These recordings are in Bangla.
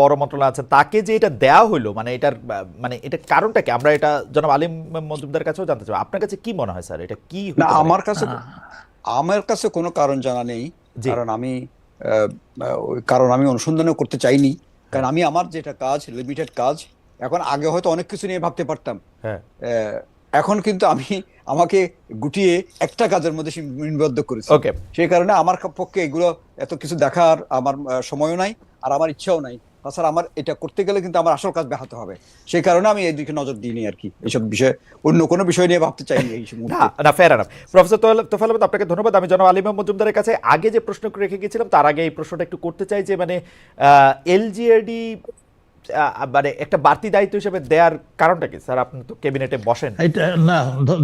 বড় মন্ত্রণালয় আছে তাকে যে এটা দেওয়া হলো মানে এটার মানে এটা কারণটা কি? আমরা এটা জনাব আলিম মজুমদার কাছেও জানতে চাই। আপনার কাছে কি মনে হয় স্যার? এটা কি না আমার কাছে আমার কাছে কোনো কারণ জানা নেই। কারণ আমি আহ, আহ, ওই কারণ আমি অনুসন্ধানও করতে চাইনি। কারণ আমি আমার যেটা কাজ লিমিটেড কাজ এখন আগে হয়তো অনেক কিছু নিয়ে ভাবতে পারতাম। হ্যাঁ। আহ, এখন কিন্তু আমি আমাকে গুটিয়ে একটা কাজের মধ্যে সীমাবদ্ধ করেছি। সেই কারণে আমার পক্ষে এগুলো এত কিছু দেখার আমার সময়ও নাই আর আমার ইচ্ছাও নাই। তাছাড়া আমার এটা করতে গেলে কিন্তু আমার আসল কাজ ব্যাহত হবে। সেই কারণে আমি এই দিকে নজর দিইনি আর কি। এইসব বিষয়ে অন্য কোনো বিষয় নিয়ে ভাবতে চাইনি এই না ফের আরাম প্রফেসর তোফাল আহমেদ আপনাকে ধন্যবাদ। আমি জনাব আলিমা মজুমদারের কাছে আগে যে প্রশ্ন রেখে গেছিলাম, তার আগে এই প্রশ্নটা একটু করতে চাই যে মানে এলজিএডি মানে একটা বাড়তি দায়িত্ব হিসেবে দেওয়ার কারণটা কি? স্যার আপনি তো ক্যাবিনেটে বসেন। এটা না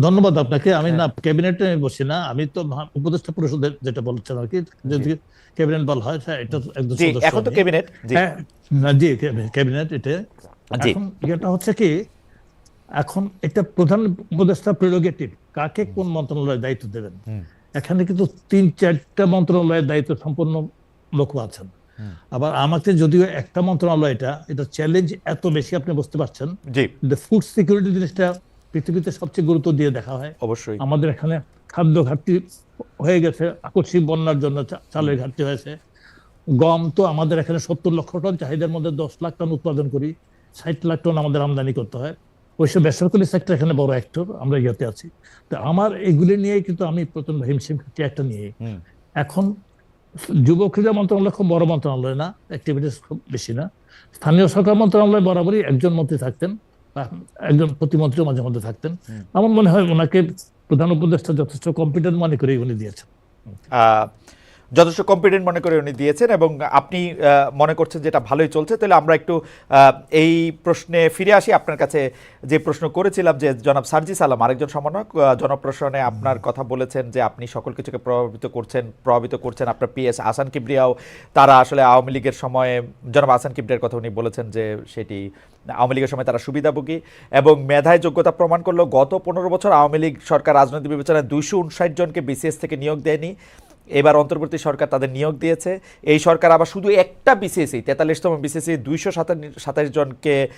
ধন্যবাদ আপনাকে। আমি না ক্যাবিনেটে বসি না। আমি তো উপদেষ্টা পরিষদের যেটা বলছেন আর কি যদি ক্যাবিনেট বলা হয় হ্যাঁ, এটা জি এখন তো ক্যাবিনেট জি। হ্যাঁ, না, জি ক্যাবিনেট এটা। এখন এটা হচ্ছে কি এখন এটা প্রধান উপদেষ্টা প্রেরোগেটিভ কাকে কোন মন্ত্রণালয়ের দায়িত্ব দেবেন? এখানে কিন্তু তিন চারটা মন্ত্রণালয়ের দায়িত্ব সম্পন্ন লোক আছেন। আবার আমাকে যদিও একটা মন্ত্রণালয় এটা এটা চ্যালেঞ্জ এত বেশি আপনি বুঝতে পারছেন ফুড সিকিউরিটি জিনিসটা পৃথিবীতে সবচেয়ে গুরুত্ব দিয়ে দেখা হয়। অবশ্যই। আমাদের এখানে খাদ্য ঘাটতি হয়ে গেছে আকস্মিক বন্যার জন্য চালের ঘাটতি হয়েছে। গম তো আমাদের এখানে সত্তর লক্ষ টন চাহিদার মধ্যে দশ লাখ টন উৎপাদন করি ষাট লাখ টন আমাদের আমদানি করতে হয়। ওইসব বেসরকারি সেক্টর এখানে বড় অ্যাক্টর আমরা ইয়াতে আছি। তো আমার এগুলি নিয়ে কিন্তু আমি প্রচণ্ড হিমশিম খাচ্ছি একটা নিয়ে। এখন যুব ক্রীড়া মন্ত্রণালয় খুব বড় মন্ত্রণালয় না অ্যাক্টিভিটিস খুব বেশি না। স্থানীয় সরকার মন্ত্রণালয় বরাবরই একজন মন্ত্রী থাকতেন বা একজন প্রতিমন্ত্রীও মাঝে মধ্যে থাকতেন। আমার মনে হয় ওনাকে প্রধান উপদেষ্টা যথেষ্ট কম্পিটেন্ট মনে করে উনি দিয়েছেন। আহ, যথেষ্ট কম্পিটেন্ট মনে করে উনি দিয়েছেন এবং আপনি মনে করছেন যেটা ভালোই চলছে। তাহলে আমরা একটু এই প্রশ্নে ফিরে আসি। আপনার কাছে যে প্রশ্ন করেছিলাম যে জনাব সার্জিস আলম আরেকজন সমন্বয়ক জনপ্রশনে আপনার কথা বলেছেন যে আপনি সকল কিছুকে প্রভাবিত করছেন প্রভাবিত করছেন। আপনার পিএস আসান কিবরিয়াও তারা আসলে আওয়ামী লীগের সময়ে জনাব আসান কিবরিয়ার কথা উনি বলেছেন যে সেটি আওয়ামী লীগের সময় তারা সুবিধাভোগী এবং মেধায় যোগ্যতা প্রমাণ করলেও গত পনেরো বছর আওয়ামী লীগ সরকার রাজনৈতিক বিবেচনায় দুইশো উনষাট জনকে বিসিএস থেকে নিয়োগ দেয়নি। এবার অন্তর্বর্তী সরকার তাদের নিয়োগ দিয়েছে। এই সরকার আবার শুধু একটা বিসিএসি তেতাল্লিশতম বিসিএসি দুইশো সাতাশ জনকে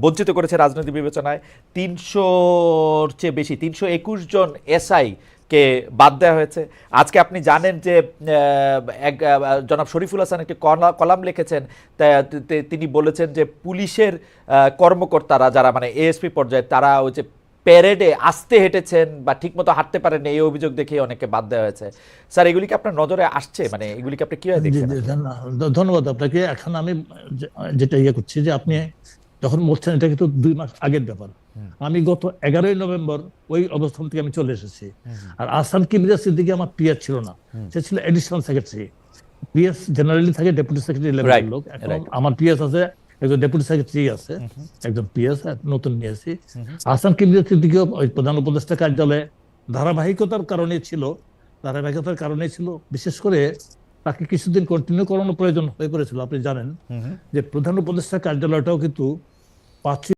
বঞ্চিত করেছে রাজনৈতিক বিবেচনায়। তিনশোর চেয়ে বেশি, তিনশো একুশ জন এসআই কে বাদ দেওয়া হয়েছে। আজকে আপনি জানেন যে এক জনাব শরীফুল হাসান একটি কলা- কলাম লিখেছেন। তিনি বলেছেন যে পুলিশের কর্মকর্তারা যারা মানে এএসপি পর্যায়ে, তারা ওই যে প্যারেডে আসতে হেঁটেছেন বা ঠিকমতো হাঁটতে পারেন এই অভিযোগ দেখে অনেকে বাদ দেওয়া হয়েছে। স্যার এগুলি কি আপনার নজরে আসছে? মানে এগুলিকে আপনি কীভাবে দেখছেন? ধন্যবাদ আপনাকে। এখন আমি যেটা ইয়ে করছি যে আপনি যখন বলছেন এটা কিন্তু দুই মাস আগের ব্যাপার। আমি গত এগারোই নভেম্বর ওই অবস্থান থেকে আমি চলে এসেছি। আর আসান কিমিরা সিদ্দিকি আমার পিএস ছিল না। সে ছিল এডিশনাল সেক্রেটারি পিএস জেনারেলি থাকে ডেপুটি সেক্রেটারি লেভেলের লোক। এখন. আমার পিএস আছে একজন ডেপুটি সেক্রেটারি আছে একজন পিএস নতুন নিয়েছি আসাম কেন্দ্রীয় সিদ্দিকিও ওই প্রধান উপদেষ্টা কার্যালয়ে ধারাবাহিকতার কারণে ছিল ধারাবাহিকতার কারণে ছিল বিশেষ করে তাকে কিছুদিন কন্টিনিউ করানোর প্রয়োজন হয়ে পড়েছিল আপনি জানেন। যে প্রধান উপদেষ্টা কার্যালয়টাও কিন্তু পাঁচই